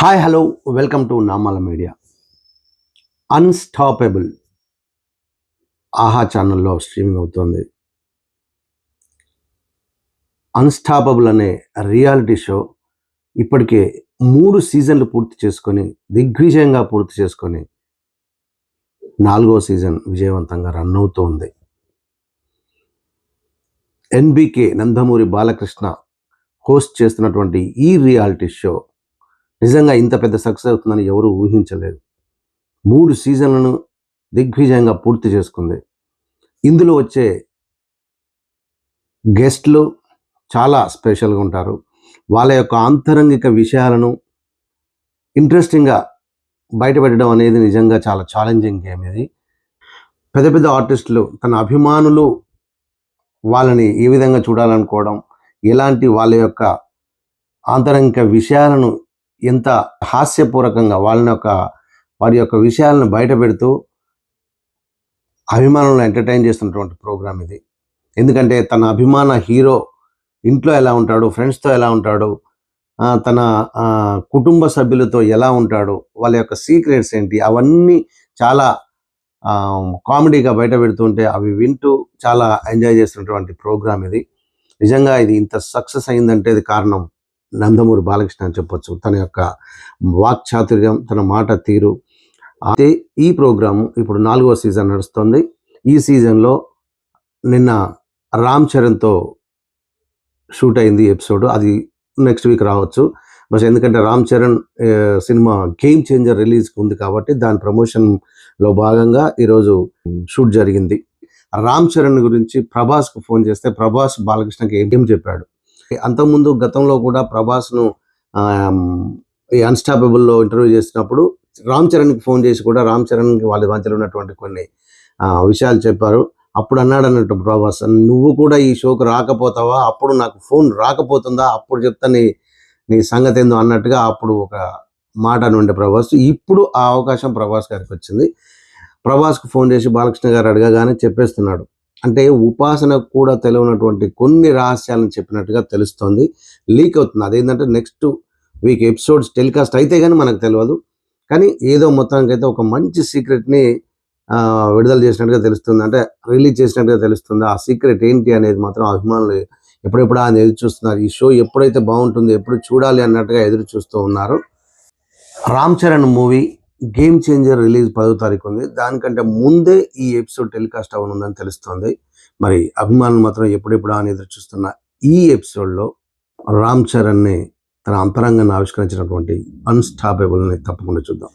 Hi hello welcome to Namala media unstoppable Aha ఛానల్లో streaming అవుతుంది. Unstoppable అనే reality show ఇప్పటికే మూడు సీజన్లు పూర్తి చేసుకొని దిగ్విజయంగా పూర్తి చేసుకొని నాలుగో సీజన్ విజయవంతంగా రన్ అవుతూ ఉంది ఎన్బికే నందమూరి బాలకృష్ణ హోస్ట్ చేస్తున్నటువంటి ఈ రియాలిటీ షో నిజంగా ఇంత పెద్ద సక్సెస్ అవుతుందని ఎవరూ ఊహించలేదు. మూడు సీజన్లను దిగ్విజయంగా పూర్తి చేసుకుంది. ఇందులో వచ్చే గెస్ట్లు చాలా స్పెషల్గా ఉంటారు. వాళ్ళ యొక్క ఆంతరంగిక విషయాలను ఇంట్రెస్టింగ్గా బయటపెట్టడం అనేది నిజంగా చాలా ఛాలెంజింగ్ గేమ్ ఇది. పెద్ద పెద్ద ఆర్టిస్టులు తన అభిమానులు వాళ్ళని ఏ విధంగా చూడాలనుకోవడం ఎలాంటి వాళ్ళ యొక్క ఆంతరంగిక విషయాలను ఎంత హాస్యపూర్వకంగా వాళ్ళని యొక్క వారి యొక్క విషయాలను బయట పెడుతూ అభిమానులను ఎంటర్టైన్ చేస్తున్నటువంటి ప్రోగ్రాం ఇది. ఎందుకంటే తన అభిమాన హీరో ఇంట్లో ఎలా ఉంటాడు ఫ్రెండ్స్తో ఎలా ఉంటాడు తన కుటుంబ సభ్యులతో ఎలా ఉంటాడు వాళ్ళ యొక్క సీక్రెట్స్ ఏంటి అవన్నీ చాలా కామెడీగా బయట పెడుతుంటే అవి వింటూ చాలా ఎంజాయ్ చేస్తున్నటువంటి ప్రోగ్రాం ఇది. నిజంగా ఇది ఇంత సక్సెస్ అయిందంటే ఇది కారణం. నందమూరి బాలకృష్ణ అని చెప్పొచ్చు. తన యొక్క వాక్చాతుర్యం తన మాట తీరు. అయితే ఈ ప్రోగ్రాము ఇప్పుడు నాలుగో సీజన్ నడుస్తుంది. ఈ సీజన్లో నిన్న రామ్ చరణ్తో షూట్ అయింది ఎపిసోడ్. అది నెక్స్ట్ వీక్ రావచ్చు. బస్ ఎందుకంటే Ram Charan cinema game changer రిలీజ్కి ఉంది కాబట్టి దాని ప్రమోషన్లో భాగంగా ఈరోజు షూట్ జరిగింది. రామ్ చరణ్ గురించి ప్రభాస్కు ఫోన్ చేస్తే ప్రభాస్ బాలకృష్ణకి ఏం చెప్పాడు? అంతకుముందు గతంలో కూడా ప్రభాస్ను ఈ అన్స్టాపబుల్లో ఇంటర్వ్యూ చేసినప్పుడు రామ్ చరణ్కి ఫోన్ చేసి కూడా రామ్ చరణ్కి వాళ్ళ మధ్యలో ఉన్నటువంటి కొన్ని విషయాలు చెప్పారు. అప్పుడు అన్నాడు అన్నట్టు ప్రభాస్ నువ్వు కూడా ఈ షోకు రాకపోతావా? అప్పుడు నాకు ఫోన్ రాకపోతుందా? అప్పుడు చెప్తా నీ నీ సంగతి ఏందో అన్నట్టుగా అప్పుడు ఒక మాట నుండి ప్రభాస్. ఇప్పుడు ఆ అవకాశం ప్రభాస్ గారికి వచ్చింది. ప్రభాస్కు ఫోన్ చేసి బాలకృష్ణ గారు అడగగానే చెప్పేస్తున్నాడు. అంటే ఉపాసనకు కూడా తెలియనటువంటి కొన్ని రహస్యాలను చెప్పినట్టుగా తెలుస్తోంది. లీక్ అవుతుంది. అదేంటంటే నెక్స్ట్ వీక్ ఎపిసోడ్స్ టెలికాస్ట్ అయితే కానీ మనకు తెలియదు కానీ ఏదో మొత్తానికైతే ఒక మంచి సీక్రెట్ని విడుదల చేసినట్టుగా తెలుస్తుంది. అంటే రిలీజ్ చేసినట్టుగా తెలుస్తుంది. ఆ సీక్రెట్ ఏంటి అనేది మాత్రం అభిమానులు ఎప్పుడెప్పుడు ఆయన ఎదురు చూస్తున్నారు. ఈ షో ఎప్పుడైతే బాగుంటుందో ఎప్పుడు చూడాలి అన్నట్టుగా ఎదురు చూస్తూ ఉన్నారు. Ram Charan movie game changer release పదో తారీఖు ఉంది. దానికంటే ముందే ఈ ఎపిసోడ్ టెలికాస్ట్ అవ్వనుందని తెలుస్తోంది. మరి అభిమానులు మాత్రం ఎప్పుడెప్పుడు అని ఎదురు చూస్తున్న ఈ ఎపిసోడ్లో రామ్ చరణ్ని తన అంతరంగాన్ని ఆవిష్కరించినటువంటి అన్స్టాపబుల్ని తప్పకుండా చూద్దాం.